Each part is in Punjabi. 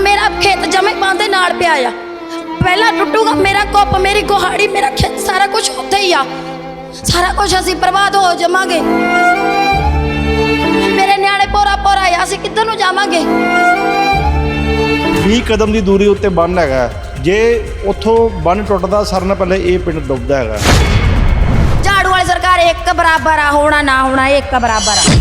ਮੇਰਾ ਖੇਤ ਜਮੇ ਪਾਉਂਦੇ ਨਾਲ ਪਿਆ ਆ। ਪਹਿਲਾਂ ਟੁੱਟੂਗਾ ਮੇਰਾ ਕੁੱਪ ਮੇਰੀ ਗੁਹਾੜੀ ਮੇਰਾ ਖੇਤ ਸਾਰਾ ਕੁਝ ਉੱਥੇ ਹੀ ਆ। ਸਾਰਾ ਕੁਝ ਅਸੀਂ ਬਰਬਾਦ ਹੋ ਜਾਵਾਂਗੇ। ਮੇਰੇ ਨਿਆਣੇ ਪੋਰਾ ਪੋਰਾ ਆ ਅਸੀਂ ਕਿੱਧਰ ਨੂੰ ਜਾਵਾਂਗੇ? 20 ਕਦਮ ਦੀ ਦੂਰੀ ਉੱਤੇ ਬੰਨ ਹੈਗਾ। ਜੇ ਉੱਥੋਂ ਬੰਨ ਟੁੱਟਦਾ ਸਾਰਿਆਂ ਨਾਲ ਪਹਿਲੇ ਇਹ ਪਿੰਡ ਡੁੱਬਦਾ ਹੈਗਾ। ਝਾੜੂ ਵਾਲੀ ਸਰਕਾਰ ਇੱਕ ਬਰਾਬਰ ਆ ਹੋਣਾ ਨਾ ਹੋਣਾ ਇੱਕ ਬਰਾਬਰ ਆ।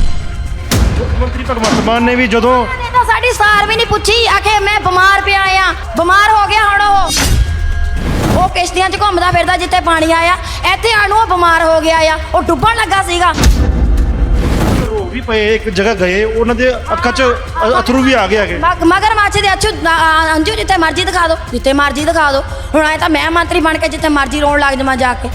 ਮੁੱਖ ਮੰਤਰੀ ਭਗਵੰਤ ਮਾਨ ਨੇ ਵੀ ਜਦੋਂ ਤਾਂ ਸਾਡੀ ਸਾਰ ਵੀ ਨਹੀਂ ਪੁੱਛੀ। ਆਖੇ ਮੈਂ ਬਿਮਾਰ ਪਿਆ ਆ। ਬਿਮਾਰ ਹੋ ਗਿਆ ਹੁਣ ਉਹ। ਉਹ ਕਿਸ਼ਤੀਆਂ 'ਚ ਘੁੰਮਦਾ ਫਿਰਦਾ ਜਿੱਥੇ ਪਾਣੀ ਆਇਆ। ਇੱਥੇ ਆਣੂ ਉਹ ਬਿਮਾਰ ਹੋ ਗਿਆ ਆ। ਉਹ ਡੁੱਬਣ ਲੱਗਾ ਸੀਗਾ। ਰੋ ਵੀ ਪਏ ਇੱਕ ਜਗ੍ਹਾ ਗਏ। ਉਹਨਾਂ ਦੇ ਅੱਖਾਂ 'ਚ ਅ- ਅਥਰੂ ਵੀ ਆ ਗਏ ਹੈਗੇ। ਮਗ- ਮਗਰ ਮਾਛੇ ਦੇ ਅੱਛੂ ਅੰਜੂ ਜਿੱਥੇ ਮਰਜ਼ੀ ਦਿਖਾ ਦਿਓ ਜਿੱਥੇ ਮਰਜ਼ੀ ਦਿਖਾ ਦਿਓ ਹੁਣ ਆਏ ਤਾਂ ਮੈਂ ਮੰਤਰੀ ਬਣ ਕੇ ਜਿੱਥੇ ਮਰਜ਼ੀ ਰੋਣ ਲੱਗ ਜਾਵਾਂ ਜਾ ਕੇ।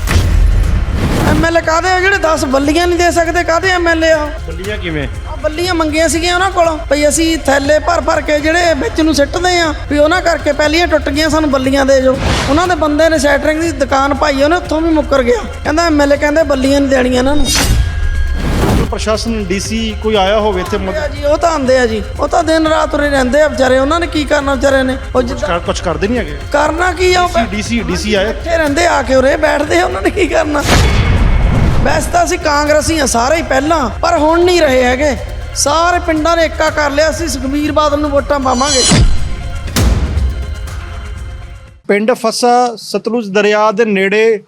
ਐਮਐਲਏ ਕਾਦੇ ਜਿਹੜੇ 10 ਬੱਲੀਆਂ ਨਹੀਂ ਦੇ ਸਕਦੇ ਕਾਦੇ ਐਮਐਲਏ ਆ? ਬੱਲੀਆਂ ਕਿਵੇਂ? ਬੱਲੀਆਂ ਮੰਗੀਆਂ ਸੀਗੀਆਂ ਉਹਨਾਂ ਕੋਲੋਂ ਭਈ ਅਸੀਂ ਥੈਲੇ ਭਰ ਭਰ ਕੇ ਜਿਹੜੇ ਵਿੱਚ ਨੂੰ ਸਿੱਟਦੇ ਆ ਵੀ ਉਹਨਾਂ ਕਰਕੇ ਪਹਿਲੀਆਂ ਟੁੱਟ ਗਈਆਂ ਸਾਨੂੰ ਬੱਲੀਆਂ ਦੇ ਜੋ ਉਹਨਾਂ ਦੇ ਬੰਦੇ ਨੇ ਸੈਟਰਿੰਗ ਦੀ ਦੁਕਾਨ ਪਾਈ ਉਹਨੇ ਉੱਥੋਂ ਵੀ ਮੁੱਕਰ ਗਿਆ। ਕਹਿੰਦਾ ਐਮਐਲਏ ਕਹਿੰਦੇ ਬੱਲੀਆਂ ਨਹੀਂ ਦੇਣੀਆਂ ਇਹਨਾਂ ਨੂੰ। ਪ੍ਰਸ਼ਾਸਨ ਡੀਸੀ ਕੋਈ ਆਇਆ ਹੋਵੇ ਇੱਥੇ ਮਦਦ ਜੀ ਉਹ ਤਾਂ ਆਂਦੇ ਆ ਜੀ। ਉਹ ਤਾਂ ਦਿਨ ਰਾਤ ਉਰੇ ਰਹਿੰਦੇ ਆ ਵਿਚਾਰੇ ਉਹਨਾਂ ਨੇ ਕੀ ਕਰਨਾ ਵਿਚਾਰੇ ਨੇ? ਉਹ ਜਿੱਦਾਂ ਕੁਝ ਕਰਦੇ ਨਹੀਂ ਹੈਗੇ। ਕਰਨਾ ਕੀ ਆ ਡੀਸੀ ਡੀਸੀ ਆਏ। ਬੈਠੇ ਰਹਿੰਦੇ ਆ ਕੇ ਉਰੇ ਬੈਠਦੇ ਆ ਉਹਨਾਂ ਨੇ ਕੀ ਕਰਨਾ? ਵੈਸੇ ਤਾਂ ਅਸੀਂ ਕਾਂਗਰਸੀ ਆ ਸਾਰੇ ਹੀ ਪਹਿਲਾਂ ਪਰ ਹੁਣ ਨਹੀਂ ਰਹੇ ਹੈਗੇ। ਸਾਰੇ ਪਿੰਡਾਂ ਨੇ ਏਕਾ ਕਰ ਲਿਆ, ਅਸੀਂ ਸੁਖਬੀਰ ਬਾਦਲ ਨੂੰ ਵੋਟਾਂ ਪਾਵਾਂਗੇ। ਪਿੰਡ ਫਸਾ ਸਤਲੁਜ ਦਰਿਆ ਦੇ ਨੇੜੇ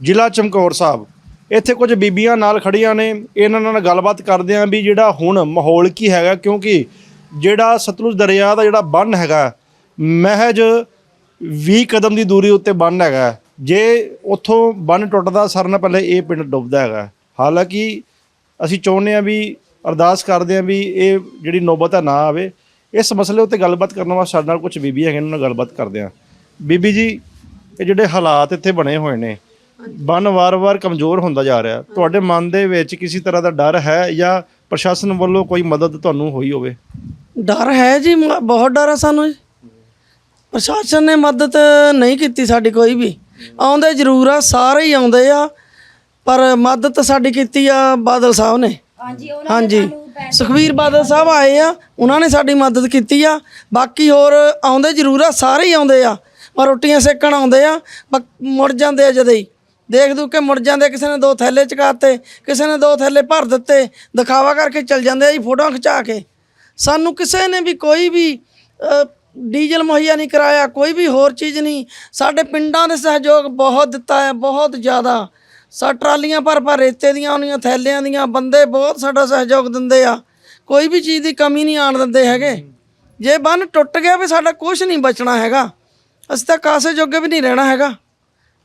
ਜ਼ਿਲ੍ਹਾ ਚਮਕੌਰ ਸਾਹਿਬ। ਇੱਥੇ ਕੁਝ ਬੀਬੀਆਂ ਨਾਲ ਖੜੀਆਂ ਨੇ। ਇਹਨਾਂ ਨਾਲ ਗੱਲਬਾਤ ਕਰਦੇ ਆਂ ਵੀ ਜਿਹੜਾ ਹੁਣ ਮਾਹੌਲ ਕੀ ਹੈਗਾ, ਕਿਉਂਕਿ ਜਿਹੜਾ ਸਤਲੁਜ ਦਰਿਆ ਦਾ ਜਿਹੜਾ ਬੰਨ ਹੈਗਾ, ਮਹਿਜ 20 ਕਦਮ ਦੀ ਦੂਰੀ ਉੱਤੇ ਬੰਨ ਹੈਗਾ। ਜੇ ਉੱਥੋਂ ਬੰਨ ਟੁੱਟਦਾ ਸਾਰਿਆਂ ਨਾਲ ਪਹਿਲੇ ਇਹ ਪਿੰਡ ਡੁੱਬਦਾ ਹੈਗਾ। ਹਾਲਾਂਕਿ ਅਸੀਂ ਚਾਹੁੰਦੇ ਆਂ ਵੀ ਅਰਦਾਸ ਕਰਦੇ ਆਂ ਵੀ ਇਹ ਜਿਹੜੀ ਨੌਬਤ ਆ ਨਾ ਆਵੇ। ਇਸ ਮਸਲੇ ਉੱਤੇ ਗੱਲਬਾਤ ਕਰਨ ਵਾਸਤੇ ਸਾਡੇ ਨਾਲ ਕੁਝ ਬੀਬੀਆਂ ਹੈਗੀਆਂ ਉਹਨਾਂ ਨਾਲ ਗੱਲਬਾਤ ਕਰਦੇ ਆਂ। ਬੀਬੀ ਜੀ, ਇਹ ਜਿਹੜੇ ਹਾਲਾਤ ਇੱਥੇ ਬਣੇ ਹੋਏ ਨੇ, ਬੰਨ ਵਾਰ-ਵਾਰ ਕਮਜ਼ੋਰ ਹੁੰਦਾ ਜਾ ਰਿਹਾ। ਤੁਹਾਡੇ ਮਨ ਦੇ ਵਿੱਚ ਕਿਸੇ ਤਰ੍ਹਾਂ ਦਾ ਡਰ ਹੈ ਜਾਂ ਪ੍ਰਸ਼ਾਸਨ ਵੱਲੋਂ ਕੋਈ ਮਦਦ ਤੁਹਾਨੂੰ ਹੋਈ ਹੋਵੇ? ਡਰ ਹੈ ਜੀ ਮ- ਬਹੁਤ ਡਰ ਹੈ ਸਾਨੂੰ ਜੀ। ਪ੍ਰਸ਼ਾਸਨ ਨੇ ਮਦਦ ਨਹੀਂ ਕੀਤੀ ਸਾਡੀ ਕੋਈ ਵੀ। ਆਉਂਦੇ ਜ਼ਰੂਰ ਆ, ਸਾਰੇ ਹੀ ਆਉਂਦੇ ਆ, ਪਰ ਮਦਦ ਸਾਡੀ ਕੀਤੀ ਆ ਬਾਦਲ ਸਾਹਿਬ ਨੇ। ਹਾਂਜੀ ਹਾਂਜੀ। ਸੁਖਵੀਰ ਬਾਦਲ ਸਾਹਿਬ ਆਏ ਆ ਉਹਨਾਂ ਨੇ ਸਾਡੀ ਮਦਦ ਕੀਤੀ ਆ। ਬਾਕੀ ਹੋਰ ਆਉਂਦੇ ਜ਼ਰੂਰ ਆ ਸਾਰੇ ਹੀ ਆਉਂਦੇ ਆ। ਪਰ ਰੋਟੀਆਂ ਸੇਕਣ ਆਉਂਦੇ ਆ ਬਕ- ਮੁੜ ਜਾਂਦੇ ਆ ਜਦੇ ਹੀ। ਦੇਖ ਦੂ ਕੇ ਮੁੜ ਜਾਂਦੇ ਕਿਸੇ ਨੇ ਦੋ ਥੈਲੇ ਚਕਾਤੇ ਕਿਸੇ ਨੇ ਦੋ ਥੈਲੇ ਭਰ ਦਿੱਤੇ ਦਿਖਾਵਾ ਕਰਕੇ ਚੱਲ ਜਾਂਦੇ ਆ ਜੀ ਫੋਟੋਆਂ ਖਿਚਾ ਕੇ। ਸਾਨੂੰ ਕਿਸੇ ਨੇ ਵੀ ਕੋਈ ਵੀ ਅ, ਡੀਜ਼ਲ ਮੁਹੱਈਆ ਨਹੀਂ ਕਰਾਇਆ ਕੋਈ ਵੀ ਹੋਰ ਚੀਜ਼ ਨਹੀਂ। ਸਾਡੇ ਪਿੰਡਾਂ ਦੇ ਸਹਿਯੋਗ ਬਹੁਤ ਦਿੱਤਾ ਹੈ ਬਹੁਤ ਜ਼ਿਆਦਾ। ਸਾ ਟਰਾਲੀਆਂ ਭਰ ਭਰ ਰੇਤੇ ਦੀਆਂ ਆਉਣੀਆਂ ਥੈਲਿਆਂ ਦੀਆਂ ਬੰਦੇ ਬਹੁਤ ਸਾਡਾ ਸਹਿਯੋਗ ਦਿੰਦੇ ਆ। ਕੋਈ ਵੀ ਚੀਜ਼ ਦੀ ਕਮੀ ਨਹੀਂ ਆਣ ਦਿੰਦੇ ਹੈਗੇ। ਜੇ ਬੰਨ ਟੁੱਟ ਗਿਆ ਵੀ ਸਾਡਾ ਕੁਝ ਨਹੀਂ ਬਚਣਾ ਹੈਗਾ। ਅਸੀਂ ਤਾਂ ਕਾਸੇ ਜੋਗੇ ਵੀ ਨਹੀਂ ਰਹਿਣਾ ਹੈਗਾ।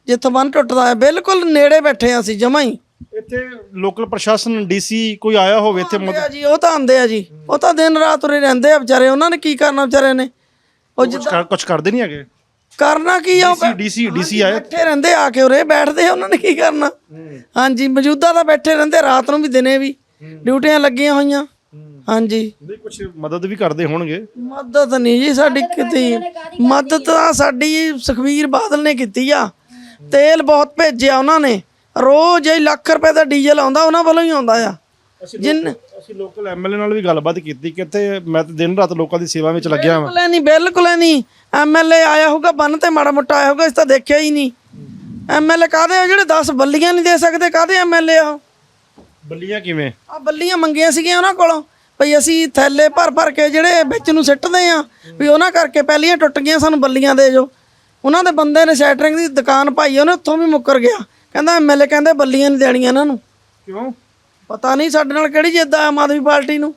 ਜਿੱਥੋਂ ਬੰਨ ਟੁੱਟਦਾ ਹੈ ਬਿਲਕੁਲ ਨੇੜੇ ਬੈਠੇ ਆ ਅਸੀਂ ਜਮਾਂ ਹੀ। ਇੱਥੇ ਲੋਕਲ ਪ੍ਰਸ਼ਾਸਨ ਡੀਸੀ ਕੋਈ ਆਇਆ ਹੋਵੇ ਇੱਥੇ ਆਉਂਦੇ ਆ ਜੀ ਉਹ ਤਾਂ ਆਂਦੇ ਆ ਜੀ। ਉਹ ਤਾਂ ਦਿਨ ਰਾਤ ਉਰੇ ਰਹਿੰਦੇ ਆ ਵਿਚਾਰੇ ਉਹਨਾਂ ਨੇ ਕੀ ਕਰਨਾ ਵਿਚਾਰੇ ਨੇ? ਉਹ ਜਿੱਦਾਂ ਕੁਝ ਕਰਦੇ ਨਹੀਂ ਹੈਗੇ? ਕਰਨਾ ਕੀ ਆ ਬੈ- ਡੀਸੀ ਡੀਸੀ ਆਏ। ਬੈਠੇ ਰਹਿੰਦੇ ਆ ਕੇ ਉਰੇ ਬੈਠਦੇ ਆ, ਉਹਨਾਂ ਨੇ ਕੀ ਕਰਨਾ? ਹਾਂਜੀ ਮੌਜੂਦਾ ਤਾਂ ਬੈਠੇ ਰਹਿੰਦੇ ਰਾਤ ਨੂੰ ਵੀ ਦਿਨੇ ਵੀ। ਡਿਊਟੀਆਂ ਲੱਗੀਆਂ ਹੋਈਆਂ। ਹਾਂਜੀ। ਨਹੀਂ ਕੁਝ ਮਦਦ ਵੀ ਕਰਦੇ ਹੋਣਗੇ। ਮਦਦ ਨਹੀਂ ਜੀ ਸਾਡੀ ਕੀਤੀ ਮਦਦ ਤਾਂ ਸਾਡੀ ਸੁਖਵੀਰ ਬਾਦਲ ਨੇ ਕੀਤੀ ਆ। ਤੇਲ ਬਹੁਤ ਭੇਜਿਆ ਉਹਨਾਂ ਨੇ। ਰੋਜ਼ ਹੀ ਲੱਖ ਰੁਪਏ ਦਾ ਡੀਜ਼ਲ ਆਉਂਦਾ ਉਹਨਾਂ ਵੱਲੋਂ ਹੀ ਆਉਂਦਾ ਆ। ਜਿੰਨ ਅਸੀਂ ਲੋਕਲ ਐਮਐਲਏ ਨਾਲ ਵੀ ਗੱਲਬਾਤ ਕੀਤੀ ਕਿ ਇੱਥੇ ਮੈਂ ਤਾਂ ਦਿਨ ਰਾਤ ਲੋਕਾਂ ਦੀ ਸੇਵਾ ਵਿੱਚ ਲੱਗਿਆ ਹਾਂ ਬਿਲਕੁਲ ਨਹੀਂ ਬਿਲਕੁਲ ਨਹੀਂ। ਐਮਐਲਏ ਆਇਆ ਹੋਊਗਾ ਬੰਨ ਤੇ ਮਾੜਾ ਮੋਟਾ ਆਇਆ ਹੋਊਗਾ ਇਸ ਤਾਂ ਦੇਖਿਆ ਹੀ ਨਹੀਂ। ਐਮਐਲਏ ਕਾਦੇ ਆ? ਜਿਹੜੇ 10 ਬੱਲੀਆਂ ਨਹੀਂ ਦੇ ਸਕਦੇ ਕਾਦੇ ਐਮਐਲਏ ਆ ਬੱਲੀਆਂ ਕਿਵੇਂ? ਆ ਬੱਲੀਆਂ ਮੰਗੀਆਂ ਸੀਗੀਆਂ ਉਹਨਾਂ ਕੋਲੋਂ। ਭਈ ਅਸੀਂ ਥੈਲੇ ਭਰ ਭਰ ਕੇ ਜਿਹੜੇ ਵਿੱਚ ਨੂੰ ਸਿੱਟਦੇ ਆ ਵੀ ਉਹਨਾਂ ਕਰਕੇ ਪਹਿਲੀਆਂ ਟੁੱਟ ਗਈਆਂ ਸਾਨੂੰ ਬੱਲੀਆਂ ਦੇ ਜੋ। ਉਹਨਾਂ ਦੇ ਬੰਦੇ ਨੇ ਸੈਟਰਿੰਗ ਦੀ ਦੁਕਾਨ ਪਾਈ ਉਹਨੇ ਉੱਥੋਂ ਵੀ ਮੁੱਕਰ ਗਿਆ। ਕਹਿੰਦਾ ਐਮਐਲਏ ਕਹਿੰਦੇ ਬੱਲੀਆਂ ਨਹੀਂ ਦੇਣੀਆਂ ਇਹਨਾਂ ਨੂੰ। ਕਿਉਂ? ਪਤਾ ਨਹੀਂ ਸਾਡੇ ਨਾਲ ਕਿਹੜੀ ਜਿੱਦ ਆ ਆਮ ਆਦਮੀ ਪਾਰਟੀ ਨੂੰ।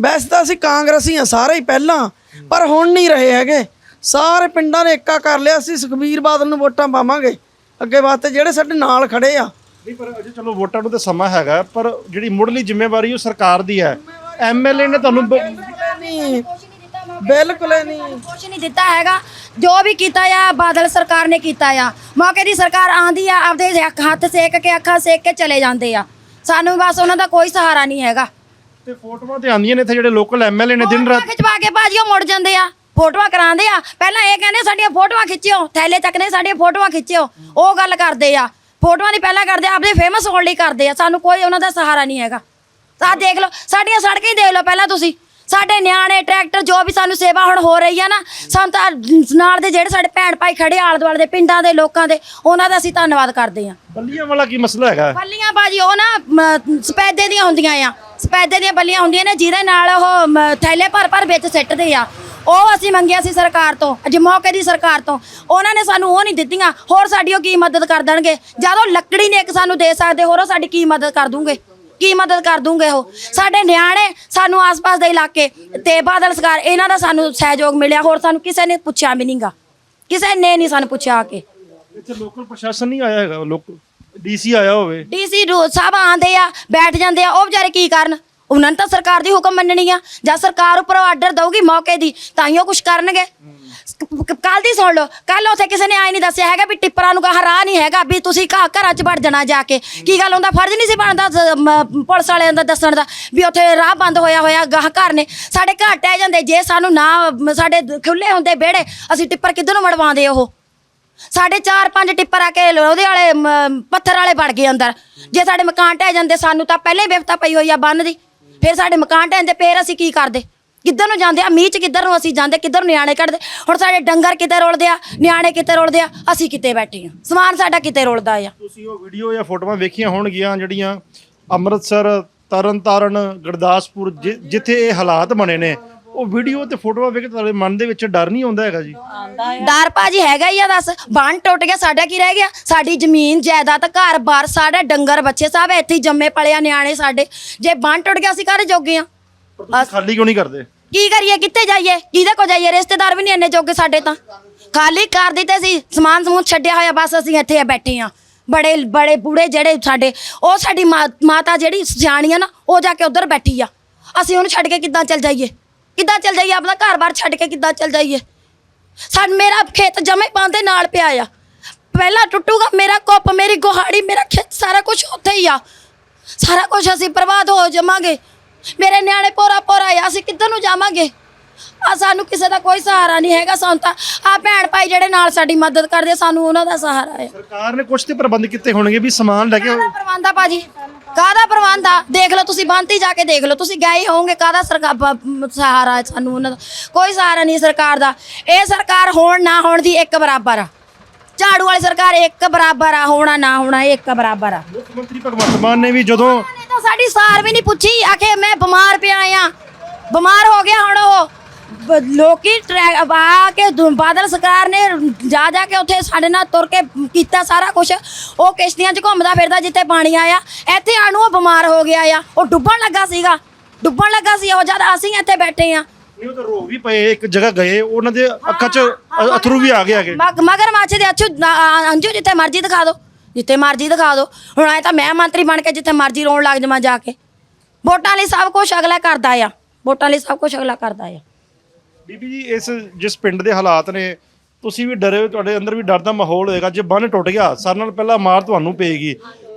ਵੈਸੇ ਤਾਂ ਅਸੀਂ ਕਾਂਗਰਸੀ ਆ ਸਾਰੇ ਹੀ ਪਹਿਲਾਂ ਪਰ ਹੁਣ ਨਹੀਂ ਰਹੇ ਹੈਗੇ। ਸਾਰੇ ਪਿੰਡਾਂ ਨੇ ਏਕਾ ਕਰ ਲਿਆ ਅਸੀਂ ਸੁਖਬੀਰ ਬਾਦਲ ਨੂੰ ਵੋਟਾਂ ਪਾਵਾਂਗੇ। ਅੱਗੇ ਵਾਸਤੇ ਜਿਹੜੇ ਸਾਡੇ ਨਾਲ ਖੜੇ ਆ। ਨਹੀਂ ਪਰ ਅਜੇ ਚਲੋ ਵੋਟਾਂ ਨੂੰ ਤਾਂ ਸਮਾਂ ਹੈਗਾ ਪਰ ਜਿਹੜੀ ਮੁੱਢਲੀ ਜ਼ਿੰਮੇਵਾਰੀ ਉਹ ਸਰਕਾਰ ਦੀ ਹੈ। ਐਮਐਲਏ ਨੇ ਤੁਹਾਨੂੰ ਨਹੀਂ। ਬਿਲਕੁਲ ਨਹੀਂ। ਕੁਛ ਨਹੀਂ ਦਿੱਤਾ ਹੈਗਾ। ਜੋ ਵੀ ਕੀਤਾ ਆ ਬਾਦਲ ਸਰਕਾਰ ਨੇ ਕੀਤਾ ਆ। ਮੌਕੇ ਦੀ ਸਰਕਾਰ ਆਂਦੀ ਆ ਆਪਦੇ ਹੱਥ- ਹੱਥ ਸੇਕ ਕੇ ਅੱਖਾਂ ਸੇਕ ਕੇ ਚਲੇ ਜਾਂਦੇ ਆ। ਸਾਨੂੰ ਬਸ ਉਹਨਾਂ ਦਾ ਕੋਈ ਸਹਾਰਾ ਨਹੀਂ ਹੈਗਾ। ਤੇ ਫੋਟੋਆਂ ਤੇ ਆਉਂਦੀਆਂ ਨੇ ਇੱਥੇ ਜਿਹੜੇ ਲੋਕਲ ਐਮਐਲਏ ਨੇ ਦਿਨ ਰਾਤ ਖਿਚਵਾ ਕੇ ਭਾਜੀ ਉਹ ਮੁੜ ਜਾਂਦੇ ਆ ਫੋਟੋਆਂ ਕਰਾਉਂਦੇ ਆ। ਪਹਿਲਾਂ ਇਹ ਕਹਿੰਦੇ ਸਾਡੀਆਂ ਫੋਟੋਆਂ ਖਿੱਚਿਓ ਥੈਲੇ ਚੱਕਦੇ ਸਾਡੀਆਂ ਫੋਟੋਆਂ ਖਿੱਚਿਓ। ਉਹ ਗੱਲ ਕਰਦੇ ਆ। ਫੋਟੋਆਂ ਦੀ ਪਹਿਲਾਂ ਕਰਦੇ ਆ, ਆਪਦੇ ਫੇਮਸ ਹੋਣ ਲਈ ਕਰਦੇ ਆ। ਸਾਨੂੰ ਕੋਈ ਉਹਨਾਂ ਦਾ ਸਹਾਰਾ ਨਹੀਂ ਹੈਗਾ। ਆਹ ਦੇਖ ਲਓ ਸਾਡੀਆਂ ਸੜਕਾਂ ਹੀ ਦੇਖ ਲਓ ਪਹਿਲਾਂ ਤੁਸੀਂ। ਸਾਡੇ ਨਿਆਣੇ ਟਰੈਕਟਰ ਜੋ ਵੀ ਸਾਨੂੰ ਸੇਵਾ ਹੁਣ ਹੋ ਰਹੀ ਆ ਨਾ ਸਾਨੂੰ ਤਾਂ ਨਾਲ ਦੇ ਜਿਹੜੇ ਸਾਡੇ ਭੈਣ ਭਾਈ ਖੜੇ ਆਲੇ ਦੁਆਲੇ ਦੇ ਪਿੰਡਾਂ ਦੇ ਲੋਕਾਂ ਦੇ ਉਹਨਾਂ ਦਾ ਅਸੀਂ ਧੰਨਵਾਦ ਕਰਦੇ ਹਾਂ। ਬੱਲੀਆਂ ਵਾਲਾ ਕੀ ਮਸਲਾ ਹੈਗਾ? ਬੱਲੀਆਂ ਬਾਜੀ ਉਹ ਨਾ ਸਪੈਦੇ ਦੀਆਂ ਹੁੰਦੀਆਂ ਆ। ਸਪੈਦੇ ਦੀਆਂ ਬੱਲੀਆਂ ਹੁੰਦੀਆਂ ਨੇ ਜਿਹਦੇ ਨਾਲ ਉਹ ਥੈਲੇ ਭਰ ਭਰ ਵਿੱਚ ਸਿੱਟਦੇ ਆ। ਉਹ ਅਸੀਂ ਮੰਗਿਆ ਸੀ ਸਰਕਾਰ ਤੋਂ ਅੱਜ ਮੌਕੇ ਦੀ ਸਰਕਾਰ ਤੋਂ। ਉਹਨਾਂ ਨੇ ਸਾਨੂੰ ਉਹ ਨਹੀਂ ਦਿੱਤੀਆਂ ਹੋਰ ਸਾਡੀ ਉਹ ਕੀ ਮਦਦ ਕਰ ਦੇਣਗੇ? ਜਦੋਂ ਲੱਕੜੀ ਨੇ ਇੱਕ ਸਾਨੂੰ ਦੇ ਸਕਦੇ ਹੋਰ ਉਹ ਸਾਡੀ ਕੀ ਮਦਦ ਕਰ ਦੂੰਗੇ? ਕੀ ਮਦਦ ਕਰ ਦੂੰਗੇ ਉਹ? ਸਾਡੇ ਨਿਆਣੇ ਸਾਨੂੰ ਆਸ-ਪਾਸ ਦੇ ਇਲਾਕੇ ਤੇ ਬਾਦਲ ਸਰਕਾਰ ਇਹਨਾਂ ਦਾ ਸਾਨੂੰ ਸਹਿਯੋਗ ਮਿਲਿਆ ਹੋਰ ਸਾਨੂੰ ਕਿਸੇ ਨੇ ਪੁੱਛਿਆ ਵੀ ਨਹੀਂਗਾ ਕਿਸੇ ਨੇ ਨਹੀਂ ਸਾਨੂੰ ਪੁੱਛਿਆ ਆ ਕੇ। ਇੱਥੇ ਲੋਕਲ ਪ੍ਰਸ਼ਾਸਨ ਨਹੀਂ ਆਇਆ ਹੈਗਾ? ਲੋਕ ਡੀਸੀ ਆਇਆ ਹੋਵੇ। ਡੀਸੀ ਸਾਹਿਬ ਆਂਦੇ ਆ ਬੈਠ ਜਾਂਦੇ ਆ ਉਹ ਵਿਚਾਰੇ ਕੀ ਕਰਨ? ਉਹਨਾਂ ਨੇ ਤਾਂ ਸਰਕਾਰ ਦੀ ਹੁਕਮ ਮੰਨਣੀ ਆ। ਜਾਂ ਸਰਕਾਰ ਉੱਪਰ ਆਰਡਰ ਦਊਗੀ ਮੌਕੇ ਦੀ ਤਾਂ ਹੀ ਉਹ ਕੁਝ ਕਰਨਗੇ। ਕੱਲ ਦੀ ਸੁਣ ਲਓ। ਕੱਲ ਉੱਥੇ ਕਿਸੇ ਨੇ ਆਈ ਨਹੀਂ ਦੱਸਿਆ ਹੈਗਾ ਵੀ ਟਿੱਪਰਾਂ ਨੂੰ ਕਹਾ ਰਾਹ ਨਹੀਂ ਹੈਗਾ ਵੀ ਤੁਸੀਂ ਘ- ਘਰਾਂ 'ਚ ਵੜ ਜਾਣਾ ਜਾ ਕੇ। ਕੀ ਗੱਲ ਹੁੰਦਾ? ਫਰਜ਼ ਨਹੀਂ ਸੀ ਬਣਦਾ ਜ਼- ਮ- ਪੁਲਿਸ ਵਾਲਿਆਂ ਦਾ ਦੱਸਣ ਦਾ ਵੀ ਉਥੇ ਰਾਹ ਬੰਦ ਹੋਇਆ ਹੋਇਆ ਗਾਹ ਘਰ ਨੇ। ਸਾਡੇ ਘਰ ਟਹਿ ਜਾਂਦੇ ਜੇ ਸਾਨੂੰ ਨਾ ਮ- ਸਾਡੇ ਖੁੱਲੇ ਹੁੰਦੇ ਵਿਹੜੇ ਅਸੀਂ ਟਿੱਪਰ ਕਿੱਧਰ ਨੂੰ ਮੜਵਾਉਂਦੇ ਉਹ? ਸਾਡੇ ਚਾਰ ਪੰਜ ਟਿੱਪਰ ਆ ਕੇ ਲ- ਉਹਦੇ ਵਾਲੇ ਮ, ਪੱਥਰ ਵਾਲੇ ਵੜ ਗਏ ਅੰਦਰ। ਜੇ ਸਾਡੇ ਮਕਾਨ ਢਹਿ ਜਾਂਦੇ ਸਾਨੂੰ ਤਾਂ ਪਹਿਲੇ ਹੀ ਵਿਪਤਾ ਪਈ ਹੋਈ ਆ ਬੰਨ ਦੀ। ਫਿਰ ਸਾਡੇ ਮਕਾਨ ਢਹਿ ਜਾਂਦੇ ਫਿਰ ਅਸੀਂ ਕੀ ਕਰਦੇ? ਕਿੱਧਰ ਨੂੰ ਜਾਂਦੇ ਆ? ਮੀਂਹ ਚ ਕਿੱਧਰ ਨੂੰ ਅਸੀਂ ਜਾਂਦੇ ਕਿੱਧਰ ਨੂੰ ਨਿਆਣੇ ਕੱਢਦੇ? ਹੁਣ ਸਾਡੇ ਡੰਗਰ ਕਿਤੇ ਰੋਲਦੇ ਆ ਨਿਆਣੇ ਕਿਤੇ ਰੋਲਦੇ ਆ ਅਸੀਂ ਕਿਤੇ ਬੈਠੇ ਆ। ਸਮਾਨ ਸਾਡਾ ਕਿਤੇ ਰੋਲਦਾ ਆ। ਤੁਸੀਂ ਉਹ ਵੀਡੀਓ ਜਾਂ ਫੋਟੋਆਂ ਵੇਖੀਆਂ ਹੋਣਗੀਆਂ ਜਿਹੜੀਆਂ ਅੰਮ੍ਰਿਤਸਰ ਤਰਨਤਾਰਨ ਗੁਰਦਾਸਪੁਰ ਜਿ- ਜਿੱਥੇ ਇਹ ਹਾਲਾਤ ਬਣੇ ਨੇ ਉਹ ਵੀਡੀਓ ਤੇ ਫੋਟੋਆਂ ਵੇਖ ਕੇ ਤੁਹਾਡੇ ਮਨ ਦੇ ਵਿੱਚ ਡਰ ਨਹੀਂ ਆਉਂਦਾ ਹੈਗਾ ਜੀ? ਡਰ ਭਾਜੀ ਹੈਗਾ ਹੀ ਆ ਦੱਸ। ਬੰਨ ਟੁੱਟ ਗਿਆ ਸਾਡਾ ਕੀ ਰਹਿ ਗਿਆ? ਸਾਡੀ ਜ਼ਮੀਨ ਜਾਇਦਾਦ ਘਰ-ਬਾਰ ਸਾਡਾ ਡੰਗਰ ਬੱਚੇ ਸਭ ਇੱਥੇ ਹੀ ਜੰਮੇ ਪਲਿਆ ਨਿਆਣੇ ਸਾਡੇ। ਜੇ ਬੰਨ ਟੁੱਟ ਗਿਆ ਅਸੀਂ ਘਰ ਜੋਗੇ ਆ? ਪਰ ਤੁਸੀਂ ਖਾਲੀ ਕਿਉਂ ਨਹੀਂ ਕਰਦੇ? ਕੀ ਕਰੀਏ ਕਿੱਥੇ ਜਾਈਏ? ਕਿਹਦੇ ਕੋ ਜਾਈਏ ਰਿਸ਼ਤੇਦਾਰ ਵੀ ਨਹੀਂ ਇੰਨੇ ਜੋਗੇ ਸਾਡੇ ਤਾਂ। ਖਾਲੀ ਕਰ ਦਿੱਤੇ ਸੀ ਸਮਾਨ ਸਮੂਨ ਛੱਡਿਆ ਹੋਇਆ ਬਸ ਅਸੀਂ ਇੱਥੇ ਬੈਠੇ ਆ ਬੜੇ ਬੜੇ ਬੂੜੇ ਜਿਹੜੇ ਸਾਡੇ ਉਹ ਸਾਡੀ ਮਾਂ- ਮਾਤਾ ਜਿਹੜੀ ਸਿਆਣੀ ਆ ਨਾ ਉਹ ਜਾ ਕੇ ਉਧਰ ਬੈਠੀ ਆ। ਅਸੀਂ ਉਹਨੂੰ ਛੱਡ ਕੇ ਕਿੱਦਾਂ ਚੱਲ ਜਾਈਏ? ਕਿੱਦਾਂ ਚੱਲ ਜਾਈਏ? ਆਪਣਾ ਘਰ-ਬਾਰ ਛੱਡ ਕੇ ਕਿੱਦਾਂ ਚੱਲ ਜਾਈਏ? ਸਾਡ ਮੇਰਾ ਖੇਤ ਜਮੇ ਪਾਉਂਦੇ ਨਾਲ ਪਿਆ ਆ। ਪਹਿਲਾਂ ਟੁੱਟੂਗਾ ਮੇਰਾ ਕੁੱਪ ਮੇਰੀ ਗੁਹਾੜੀ ਮੇਰਾ ਖੇਤ ਸਾਰਾ ਕੁਝ ਉੱਥੇ ਹੀ ਆ। ਸਾਰਾ ਕੁਝ ਅਸੀਂ ਬਰਬਾਦ ਹੋ ਜਾਵਾਂਗੇ। ਮੇਰੇ ਨਿਆਣੇ ਪੋਰਾ ਪੋਰਾ ਆ ਅਸੀਂ ਕਿੱਧਰ ਨੂੰ ਜਾਵਾਂਗੇ? ਆ ਸਾਨੂੰ ਕਿਸੇ ਦਾ ਕੋਈ ਸਹਾਰਾ ਨਹੀਂ ਹੈਗਾ ਸਾਨੂੰ ਤਾਂ ਆ ਭੈਣ ਭਾਈ ਜਿਹੜੇ ਨਾਲ ਸਾਡੀ ਮਦਦ ਕਰਦੇ ਸਾਨੂੰ ਉਹਨਾਂ ਦਾ ਸਹਾਰਾ ਹੈ ਸਰਕਾਰ ਨੇ ਕੁਝ ਤੇ ਪ੍ਰਬੰਧ ਕੀਤੇ ਹੋਣਗੇ ਵੀ ਸਮਾਨ ਲੈ ਕੇ ਕਾਹਦਾ ਪ੍ਰਬੰਧ ਆ ਭਾਜੀ? ਕਾਹਦਾ ਪ੍ਰਬੰਧ ਆ? ਦੇਖ ਲਓ ਤੁਸੀਂ ਬੰਤੀ ਜਾ ਕੇ ਦੇਖ ਲਓ ਤੁਸੀਂ ਗਏ ਹੋਵੋਗੇ ਕਾਹਦਾ ਸਰਕਾਰ ਬ- ਸਹਾਰਾ ਹੈ ਸਾਨੂੰ ਉਹਨਾਂ ਦਾ? ਕੋਈ ਸਹਾਰਾ ਨਹੀਂ ਸਰਕਾਰ ਦਾ। ਇਹ ਸਰਕਾਰ ਹੋਣ ਨਾ ਹੋਣ ਦੀ ਇੱਕ ਬਰਾਬਰ ਆ। ਝਾੜੂ ਵਾਲੀ ਸਰਕਾਰ ਇੱਕ ਬਰਾਬਰ ਆ ਹੋਣਾ ਨਾ ਹੋਣਾ ਇਹ ਇੱਕ ਬਰਾਬਰ ਆ। ਮੁੱਖ ਮੰਤਰੀ ਭਗਵੰਤ ਮਾਨ ਨੇ ਵੀ ਜਦੋਂ ਸਾਡੀ ਸਾਰ ਵੀ ਨਹੀਂ ਪੁੱਛੀ। ਆਖੇ ਮੈਂ ਬਿਮਾਰ ਪਿਆ ਆ। ਬਿਮਾਰ ਹੋ ਗਿਆ ਹੁਣ ਉਹ। ਬ- ਲੋਕੀ ਟਰੈ- ਆ ਕੇ ਦੁ- ਬਾਦਲ ਸਰਕਾਰ ਨੇ ਜਾ ਜਾ ਕੇ ਉੱਥੇ ਸਾਡੇ ਨਾਲ ਤੁਰ ਕੇ ਕੀਤਾ ਸਾਰਾ ਕੁਝ ਉਹ ਕਿਸ਼ਤੀਆਂ 'ਚ ਘੁੰਮਦਾ ਫਿਰਦਾ ਜਿੱਥੇ ਪਾਣੀ ਆਇਆ। ਇੱਥੇ ਆਣੂ ਉਹ ਬਿਮਾਰ ਹੋ ਗਿਆ ਆ। ਉਹ ਡੁੱਬਣ ਲੱਗਾ ਸੀਗਾ। ਡੁੱਬਣ ਲੱਗਾ ਸੀ ਉਹ ਜਦ ਅਸੀਂ ਇੱਥੇ ਬੈਠੇ ਆ। ਇਹ ਉਹ ਤਾਂ ਰੋ ਵੀ ਪਏ ਇੱਕ ਜਗ੍ਹਾ ਗਏ ਉਹਨਾਂ ਦੇ ਅੱਖਾਂ 'ਚ ਅ- ਅਥਰੂ ਵੀ ਆ ਗਏ ਹੈਗੇ ਮਗਰ ਮਾਛੇ ਦੇ ਅੱਛੂ ਅੰਜੂ ਜਿੱਥੇ ਮਰਜ਼ੀ ਦਿਖਾ ਦਿਓ ਜਿੱਥੇ ਮਰਜ਼ੀ ਦਿਖਾ ਦਿਓ। ਹੁਣ ਐ ਤਾਂ ਮੈਂ ਮੰਤਰੀ ਬਣ ਕੇ ਜਿੱਥੇ ਮਰਜ਼ੀ ਰੋਣ ਲੱਗ ਜਾਵਾਂ ਜਾ ਕੇ। ਵੋਟਾਂ ਲਈ ਸਭ ਕੁਝ ਅਗਲਾ ਕਰਦਾ ਆ। ਵੋਟਾਂ ਲਈ ਸਭ ਕੁਝ ਅਗਲਾ ਕਰਦਾ ਆ। ਬੀਬੀ ਜੀ, ਇਸ ਜਿਸ ਪਿੰਡ ਦੇ ਹਾਲਾਤ ਨੇ, ਤੁਸੀਂ ਵੀ ਡਰੇ ਹੋ ਤੁਹਾਡੇ ਅੰਦਰ ਵੀ ਡਰ ਦਾ ਮਾਹੌਲ ਹੋਏਗਾ। ਜੇ ਬੰਨ ਟੁੱਟ ਗਿਆ, ਸਾਰਿਆਂ ਨਾਲ ਪਹਿਲਾਂ ਮਾਰ ਤੁਹਾਨੂੰ ਪਏਗੀ।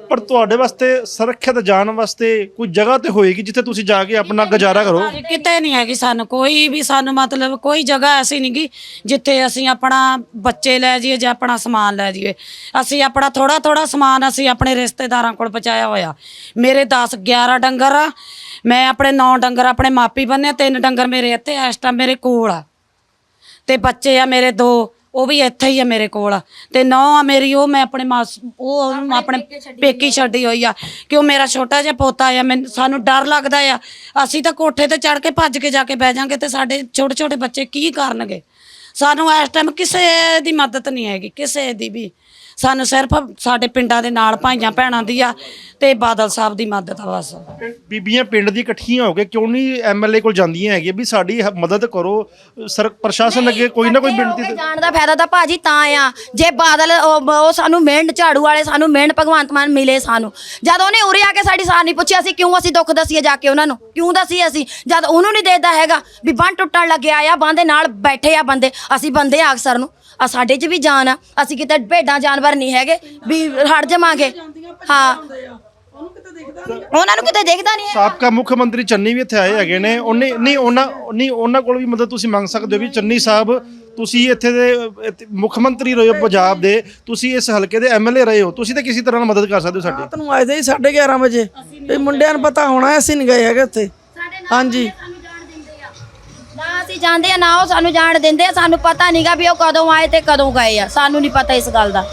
ਪਰ ਤੁਹਾਡੇ ਵਾਸਤੇ ਸੁਰੱਖਿਅਤ ਜਾਣ ਵਾਸਤੇ ਕੋਈ ਜਗ੍ਹਾ ਤੇ ਹੋਏਗੀ ਜਿੱਥੇ ਤੁਸੀਂ ਜਾ ਕੇ ਆਪਣਾ ਗੁਜ਼ਾਰਾ ਕਰੋ? ਭਾਜੀ, ਕਿਤੇ ਨਹੀਂ ਹੈਗੀ ਸਾਨੂੰ ਕੋਈ ਵੀ ਸਾਨੂੰ ਮਤਲਬ ਕੋਈ ਜਗ੍ਹਾ ਐਸੀ ਨਹੀਂਗੀ ਜਿੱਥੇ ਅਸੀਂ ਆਪਣਾ ਬੱਚੇ ਲੈ ਜਾਈਏ ਜਾਂ ਆਪਣਾ ਸਮਾਨ ਲੈ ਜਾਈਏ। ਅਸੀਂ ਆਪਣਾ ਥੋੜਾ ਥੋੜਾ ਸਮਾਨ ਅਸੀਂ ਆਪਣੇ ਰਿਸ਼ਤੇਦਾਰਾਂ ਕੋਲ ਪਹੁੰਚਾਇਆ ਹੋਇਆ। ਮੇਰੇ 10 11 ਡੰਗਰ ਆ ਮੈਂ ਆਪਣੇ 9 ਡੰਗਰ ਆਪਣੇ ਮਾਪੀ ਬੰਨੇ ਤਿੰਨ ਡੰਗਰ ਮੇਰੇ ਇੱਥੇ ਇਸ ਟਾਈਮ ਮੇਰੇ ਕੋਲ ਆ। ਤੇ ਬੱਚੇ ਆ ਮੇਰੇ ਦੋ ਉਹ ਵੀ ਇੱਥੇ ਹੀ ਆ ਮੇਰੇ ਕੋਲ। ਤੇ ਨੌ ਆ ਮੇਰੀ ਉਹ ਮੈਂ ਆਪਣੇ ਮਾਸ ਉਹ ਉਹਨੂੰ ਆਪਣੇ ਪੇਕੀ ਛੱਡੀ ਹੋਈ ਆ। ਕਿ ਉਹ ਮੇਰਾ ਛੋਟਾ ਜਿਹਾ ਪੋਤਾ ਆ ਮੈਨੂੰ ਸਾਨੂੰ ਡਰ ਲੱਗਦਾ ਆ। ਅਸੀਂ ਤਾਂ ਕੋਠੇ ਤੇ ਚੜ ਕੇ ਭੱਜ ਕੇ ਜਾ ਕੇ ਬਹਿ ਜਾਾਂਗੇ ਤੇ ਸਾਡੇ ਛੋਟੇ ਛੋਟੇ ਬੱਚੇ ਕੀ ਕਰਨਗੇ? ਸਾਨੂੰ ਇਸ ਟਾਈਮ ਕਿਸੇ ਦੀ ਮਦਦ ਨਹੀਂ ਹੈਗੀ ਕਿਸੇ ਦੀ ਵੀ। ਸਾਨੂੰ ਸਿਰਫ ਸਾਡੇ ਪਿੰਡਾਂ ਦੇ ਨਾਲ ਭਾਈਆਂ ਭੈਣਾਂ ਦੀ ਆ ਤੇ ਬਾਦਲ ਸਾਹਿਬ ਦੀ ਮਦਦ ਆ ਬਸ। ਬੀਬੀਆਂ ਪਿੰਡ ਦੀ ਇਕੱਠੀਆਂ ਹੋ ਕੇ ਕਿਉਂ ਨਹੀਂ ਐਮਐਲਏ ਕੋਲ ਜਾਂਦੀਆਂ ਹੈਗੀਆਂ? ਵੀ ਸਾਡੀ ਹ- ਮਦਦ ਕਰੋ ਸਰ ਪ੍ਰਸ਼ਾਸਨ ਅੱਗੇ ਕੋਈ ਨਾ ਕੋਈ ਬੇਨਤੀ ਕੇ ਜਾਣ ਦਾ ਫਾਇਦਾ ਤਾਂ ਭਾਜੀ ਤਾਂ ਆ। ਜੇ ਬਾਦਲ ਉਹ ਉਹ ਸਾਨੂੰ ਮਿਹਨਤ ਝਾੜੂ ਵਾਲੇ ਸਾਨੂੰ ਮਿਹਨਤ ਭਗਵੰਤ ਮਾਨ ਮਿਲੇ ਸਾਨੂੰ। ਜਦ ਉਹਨੇ ਉਰੇ ਆ ਕੇ ਸਾਡੀ ਸਾਰ ਨਹੀਂ ਪੁੱਛਿਆ ਸੀ ਕਿਉਂ ਅਸੀਂ ਦੁੱਖ ਦਸੀਏ ਜਾ ਕੇ ਉਹਨਾਂ ਨੂੰ? ਕਿਉਂ ਦਸੀਏ ਅਸੀਂ? ਜਦ ਉਹਨੂੰ ਨਹੀਂ ਦੇਦਾ ਹੈਗਾ ਵੀ ਬੰਨ ਟੁੱਟਣ ਲੱਗਿਆ ਆ ਬੰਨ ਦੇ ਨਾਲ ਬੈਠੇ ਆ ਬੰਦੇ ਅਸੀਂ ਬੰਦੇ ਆ ਅਕਸਰ ਨੂੰ। ਆ ਸਾਡੇ 'ਚ ਵੀ ਜਾਨ ਆ। ਅਸੀਂ ਕਿਤੇ ਭੇਡਾਂ ਜਾਨਵਰ ਨਹੀਂ ਹੈਗੇ ਵੀ ਹਟ ਜਾਵਾਂਗੇ ਹਾਂ। ਉਹਨਾਂ ਨੂੰ ਕਿਤੇ ਦੇਖਦਾ ਨਹੀਂ ਹੈ ਸਾਬਕਾ ਮੁੱਖ ਮੰਤਰੀ ਚੰਨੀ ਵੀ ਇੱਥੇ ਆਏ ਹੈਗੇ ਨੇ। ਉਹਨੇ ਨਹੀਂ ਉਹਨਾਂ ਨਹੀਂ ਉਹਨਾਂ ਕੋਲ ਵੀ ਮਦਦ ਤੁਸੀਂ ਮੰਗ ਸਕਦੇ ਹੋ ਵੀ ਚੰਨੀ ਸਾਹਿਬ ਤੁਸੀਂ ਇੱਥੇ ਦੇ ਇੱਥੇ ਮੁੱਖ ਮੰਤਰੀ ਰਹੇ ਹੋ ਪੰਜਾਬ ਦੇ। ਤੁਸੀਂ ਇਸ ਹਲਕੇ ਦੇ ਐਮਐਲਏ ਰਹੇ ਹੋ। ਤੁਸੀਂ ਤਾਂ ਕਿਸੇ ਤਰ੍ਹਾਂ ਨਾਲ ਮਦਦ ਕਰ ਸਕਦੇ ਹੋ ਸਾਡੀ। ਰਾਤ ਨੂੰ ਆਏ ਦੇ 11:30 ਵਜੇ। ਇਹ ਮੁੰਡਿਆਂ ਨੂੰ ਪਤਾ ਹੋਣਾ ਅਸੀਂ ਨਹੀਂ ਗਏ ਹੈਗੇ ਉੱਥੇ ਹਾਂਜੀ। ਅਸੀਂ ਜਾਂਦੇ ਆ ਨਾ ਉਹ ਸਾਨੂੰ ਜਾਣ ਦਿੰਦੇ ਆ, ਸਾਨੂੰ ਪਤਾ ਨਹੀਂਗਾ ਵੀ ਉਹ ਕਦੋਂ ਆਏ ਤੇ ਕਦੋਂ ਗਏ ਆ। ਸਾਨੂੰ ਨਹੀਂ ਪਤਾ ਇਸ ਗੱਲ ਦਾ।